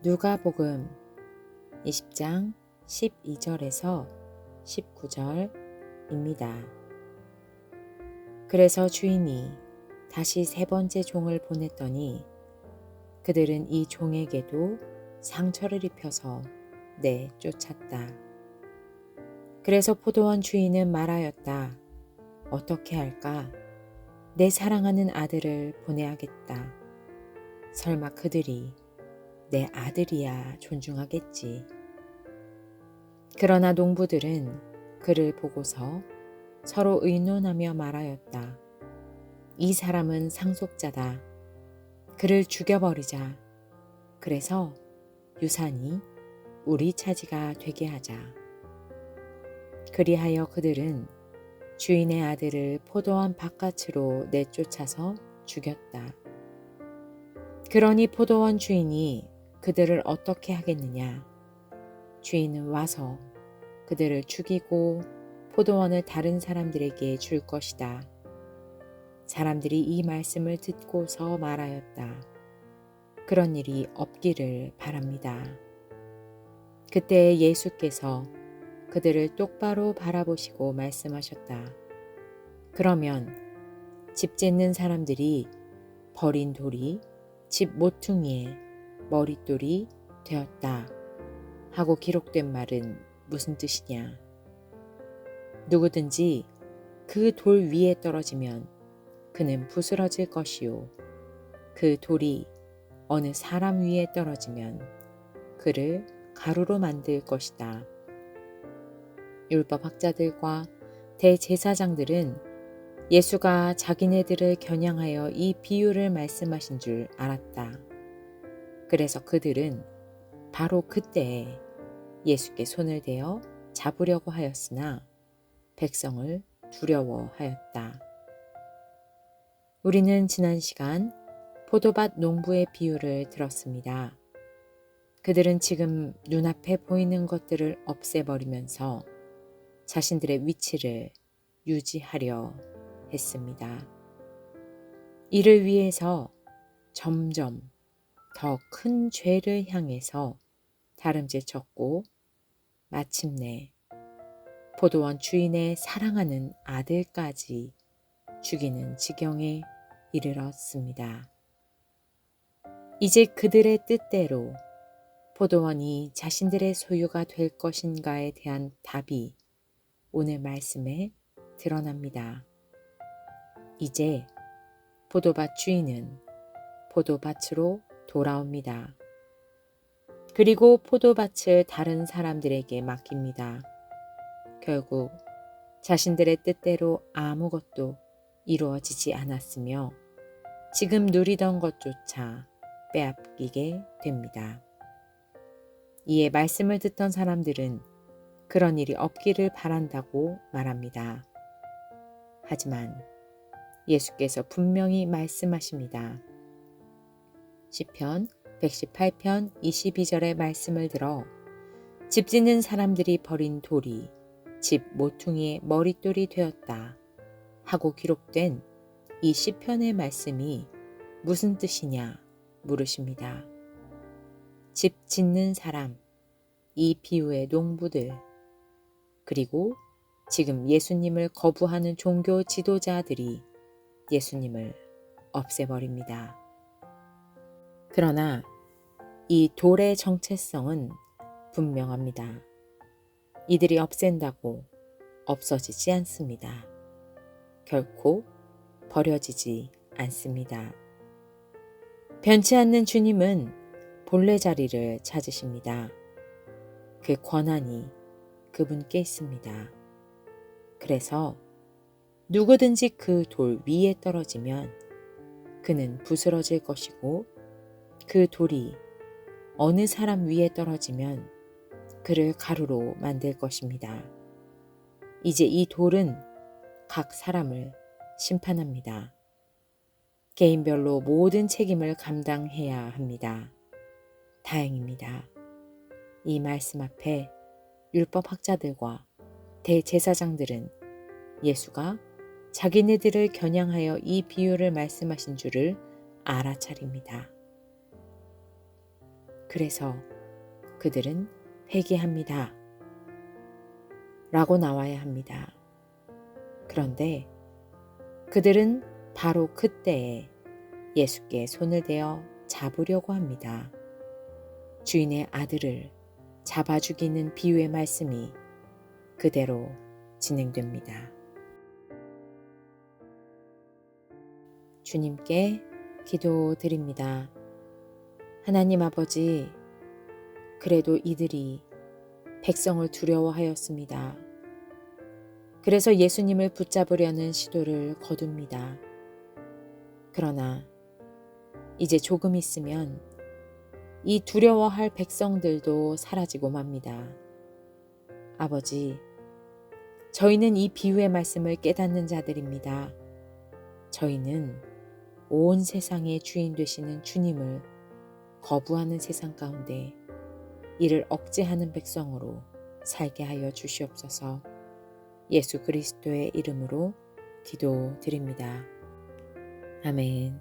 누가복음 20장 12절에서 19절입니다. 그래서 주인이 다시 세 번째 종을 보냈더니 그들은 이 종에게도 상처를 입혀서 내 쫓았다. 그래서 포도원 주인은 말하였다. 어떻게 할까? 내 사랑하는 아들을 보내야겠다. 설마 그들이 내 아들이야 존중하겠지. 그러나 농부들은 그를 보고서 서로 의논하며 말하였다. 이 사람은 상속자다. 그를 죽여버리자. 그래서 유산이 우리 차지가 되게 하자. 그리하여 그들은 주인의 아들을 포도원 바깥으로 내쫓아서 죽였다. 그러니 포도원 주인이 그들을 어떻게 하겠느냐? 주인은 와서 그들을 죽이고 포도원을 다른 사람들에게 줄 것이다. 사람들이 이 말씀을 듣고서 말하였다. 그런 일이 없기를 바랍니다. 그때 예수께서 그들을 똑바로 바라보시고 말씀하셨다. 그러면 집 짓는 사람들이 버린 돌이 집 모퉁이에 머릿돌이 되었다. 하고 기록된 말은 무슨 뜻이냐? 누구든지 그 돌 위에 떨어지면 그는 부스러질 것이요. 그 돌이 어느 사람 위에 떨어지면 그를 가루로 만들 것이다. 율법 학자들과 대제사장들은 예수가 자기네들을 겨냥하여 이 비유를 말씀하신 줄 알았다. 그래서 그들은 바로 그때에 예수께 손을 대어 잡으려고 하였으나 백성을 두려워하였다. 우리는 지난 시간 포도밭 농부의 비유를 들었습니다. 그들은 지금 눈앞에 보이는 것들을 없애버리면서 자신들의 위치를 유지하려 했습니다. 이를 위해서 점점 더 큰 죄를 향해서 다름질 쳤고 마침내 포도원 주인의 사랑하는 아들까지 죽이는 지경에 이르렀습니다. 이제 그들의 뜻대로 포도원이 자신들의 소유가 될 것인가에 대한 답이 오늘 말씀에 드러납니다. 이제 포도밭 주인은 포도밭으로 돌아옵니다. 그리고 포도밭을 다른 사람들에게 맡깁니다. 결국 자신들의 뜻대로 아무것도 이루어지지 않았으며 지금 누리던 것조차 빼앗기게 됩니다. 이에 말씀을 듣던 사람들은 그런 일이 없기를 바란다고 말합니다. 하지만 예수께서 분명히 말씀하십니다. 시편 118편 22절의 말씀을 들어 집 짓는 사람들이 버린 돌이 집 모퉁이의 머릿돌이 되었다 하고 기록된 이 시편의 말씀이 무슨 뜻이냐 물으십니다. 집 짓는 사람, 이 비유의 농부들, 그리고 지금 예수님을 거부하는 종교 지도자들이 예수님을 없애버립니다. 그러나 이 돌의 정체성은 분명합니다. 이들이 없앤다고 없어지지 않습니다. 결코 버려지지 않습니다. 변치 않는 주님은 본래 자리를 찾으십니다. 그 권한이 그분께 있습니다. 그래서 누구든지 그 돌 위에 떨어지면 그는 부스러질 것이고 그 돌이 어느 사람 위에 떨어지면 그를 가루로 만들 것입니다. 이제 이 돌은 각 사람을 심판합니다. 개인별로 모든 책임을 감당해야 합니다. 다행입니다. 이 말씀 앞에 율법학자들과 대제사장들은 예수가 자기네들을 겨냥하여 이 비유를 말씀하신 줄을 알아차립니다. 그래서 그들은 회개합니다. 라고 나와야 합니다. 그런데 그들은 바로 그때에 예수께 손을 대어 잡으려고 합니다. 주인의 아들을 잡아 죽이는 비유의 말씀이 그대로 진행됩니다. 주님께 기도드립니다. 하나님 아버지, 그래도 이들이 백성을 두려워하였습니다. 그래서 예수님을 붙잡으려는 시도를 거둡니다. 그러나 이제 조금 있으면 이 두려워할 백성들도 사라지고 맙니다. 아버지, 저희는 이 비유의 말씀을 깨닫는 자들입니다. 저희는 온 세상의 주인 되시는 주님을 거부하는 세상 가운데 이를 억제하는 백성으로 살게 하여 주시옵소서 예수 그리스도의 이름으로 기도드립니다. 아멘.